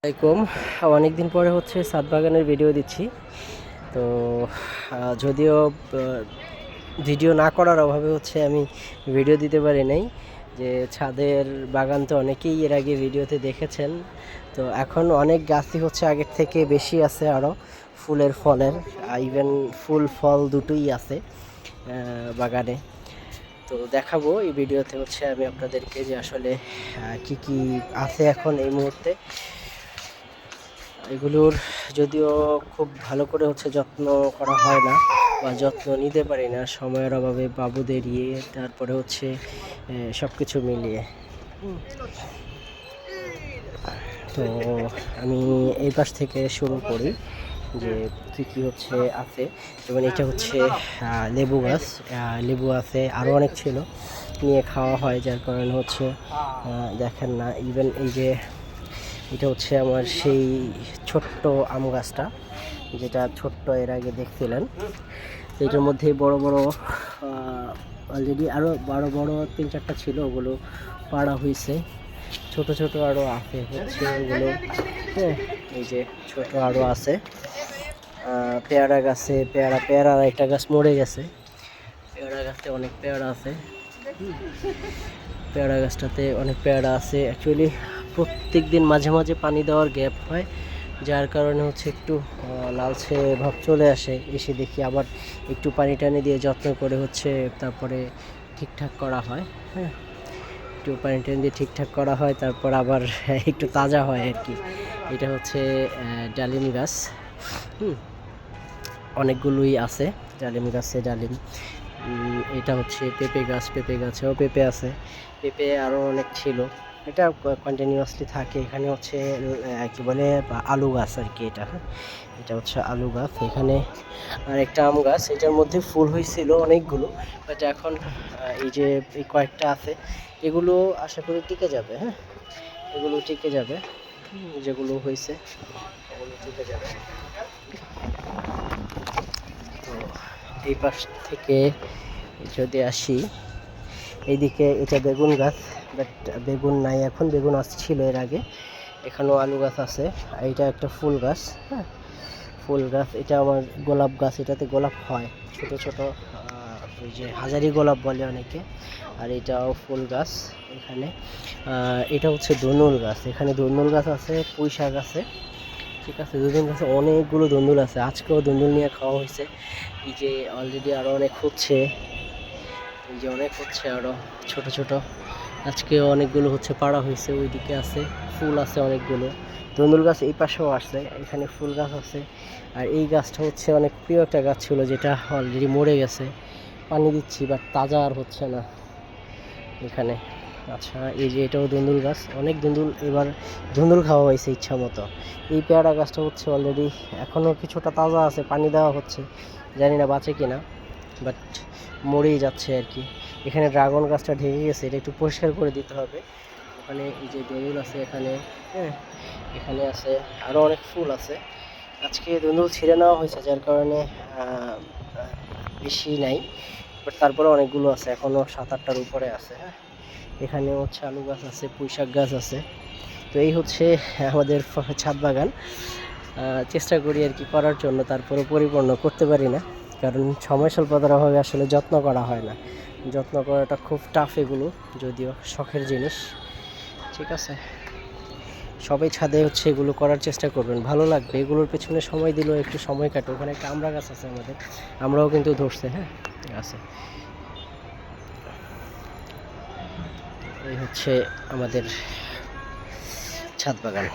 আসসালামাইকুম অনেক দিন পরে হচ্ছে সাত বাগানের ভিডিও দিচ্ছি। তো যদিও ভিডিও না করার অভাবে হচ্ছে আমি ভিডিও দিতে পারি নাই। যে ছাদের বাগান তো অনেকেই এর আগে ভিডিওতে দেখেছেন। তো এখন অনেক গাছই হচ্ছে আগের থেকে বেশি আছে আরও ফুলের ফলের। ইভেন ফুল, ফল দুটোই আছে বাগানে। তো দেখাবো এই ভিডিওতে হচ্ছে আমি আপনাদেরকে যে আসলে কি কি আছে এখন এই মুহূর্তে। এগুলোর যদিও খুব ভালো করে হচ্ছে যত্ন করা হয় না বা যত্ন নিতে পারি না, সময়ের অভাবে বাবুদের ইয়ে তারপরে হচ্ছে সব কিছু মিলিয়ে। তো আমি এই পাশ থেকে শুরু করি যে কী কী হচ্ছে আছে। যেমন এটা হচ্ছে লেবু গাছ। লেবু আছে আরও অনেক ছিল নিয়ে খাওয়া হয়, যার কারণে হচ্ছে দেখেন না ইভেন এই যে এটা হচ্ছে আমার সেই ছোট্ট আম গাছটা, যেটা ছোট্ট এর আগে দেখছিলেন। এটার মধ্যে বড় বড় অলরেডি আরও বড় বড় তিন চারটা ছিল, ওগুলো পাড়া হয়েছে। ছোট ছোট আরও আছে, হচ্ছে ওগুলো হ্যাঁ এই যে ছোট আরও আছে। পেয়ারা গাছে, পেয়ারা, পেয়ারার একটা গাছ মরে গেছে। পেয়ারা গাছে অনেক পেয়ারা আছে। পেয়ারা গাছটাতে অনেক পেয়ারা আছে অ্যাকচুয়ালি প্রত্যেক দিন মাঝে মাঝে পানি দেওয়ার গ্যাপ হয়, যার কারণে হচ্ছে একটু লালচে ভাব চলে আসে। এসে দেখি আবার একটু পানি টানি দিয়ে যত্ন করে হচ্ছে তারপরে ঠিকঠাক করা হয় হ্যাঁ। একটু পানি টানি দিয়ে ঠিকঠাক করা হয়, তারপর আবার একটু তাজা হয় আর কি। এটা হচ্ছে ডালিম গাছ। হুম, অনেকগুলোই আছে, ডালিম গাছে ডালিম। এটা হচ্ছে পেঁপে গাছ, পেঁপে গাছেও পেঁপে আছে। পেঁপে আরও অনেক ছিল। এটা কন্টিনিউয়াসলি থাকে। এখানে হচ্ছে কি বলে আলু গাছ আর কি এটা হ্যাঁ? এটা হচ্ছে আলু গাছ। এখানে আর একটা আম গাছ। এটার মধ্যে ফুল হয়েছিল অনেকগুলো বাট এখন এই যে এই কয়েকটা আছে, এগুলো আশা করি টিকে যাবে হ্যাঁ? এগুলো টিকে যাবে। যেগুলো হয়েছে ওগুলো টিকে যাবে। তো এই পাশ থেকে যদি আসি এইদিকে এটা বেগুন গাছ বাট বেগুন নাই এখন, বেগুন আসছিল এর আগে। এখানেও আলু গাছ আছে, আর এটা একটা ফুল গাছ হ্যাঁ? ফুল গাছ, এটা আমার গোলাপ গাছ, এটাতে গোলাপ হয়, ছোট ছোট ওই যে হাজারি গোলাপ বলে অনেকে, আর এটাও ফুল গাছ এখানে। এটা হচ্ছে দনুল গাছ, এখানে দনুল গাছ আছে, পুঁই শাক আছে, ঠিক আছে? দুদিন গাছে অনেকগুলো দন্দুল আছে, আজকেও দন্দুল নিয়ে খাওয়া হয়েছে, এই যে অলরেডি আরও অনেক হচ্ছে। এই যে অনেক হচ্ছে আরও ছোট ছোট। আজকে অনেকগুলো হচ্ছে পাড়া হয়েছে, ওইদিকে আছে, ফুল আছে অনেকগুলো। দন্দুল গাছ এই পাশেও আসছে এখানে ফুল গাছ আছে। আর এই গাছটা হচ্ছে অনেক প্রিয় একটা গাছ ছিল, যেটা অলরেডি মরে গেছে। পানি দিচ্ছি বাট তাজা আর হচ্ছে না এখানে। আচ্ছা এই যে এটাও দুন্দুল গাছ। অনেক দুন্দুল এবার ধুন্দুল খাওয়া হয়েছে ইচ্ছা মতো। এই পেয়ারা গাছটা হচ্ছে অলরেডি এখনও কিছুটা তাজা আছে, পানি দেওয়া হচ্ছে। জানি না বাঁচে কি না বাট মরেই যাচ্ছে আর কি। এখানে ড্রাগন গাছটা ঢেকে গেছে, এটা একটু পরিষ্কার করে দিতে হবে। ওখানে এই যে দন্দুল আছে এখানে হ্যাঁ এখানে আছে আরও অনেক ফুল আছে। আজকে দন্দুল ছিঁড়ে নেওয়া হয়েছে, যার কারণে বেশি নাই। বাট তারপরে অনেকগুলো আছে এখনও সাত আটটার উপরে আছে হ্যাঁ। এখানে হচ্ছে আলু গাছ আছে পুঁই শাক গাছ আছে। তো এই হচ্ছে আমাদের ছাদ বাগান। চেষ্টা করি আর কি করার জন্য তারপরে পরিপূর্ণ করতে পারি না। কারণ সময় স্বল্পতার অভাবে আসলে যত্ন করা হয় না। যত্ন করাটা খুব টাফ এগুলো, যদিও শখের জিনিস। ঠিক আছে? সবাই ছাদে হচ্ছে এগুলো করার চেষ্টা করবেন। ভালো লাগবে। এগুলোর পেছনে সময় দিলেও একটু সময় কাটে। ওখানে একটা আমরা গাছ আছে আমাদের। আমরাও কিন্তু ধরছে হ্যাঁ? আছে। এই হচ্ছে আমাদের ছাদ বাগান।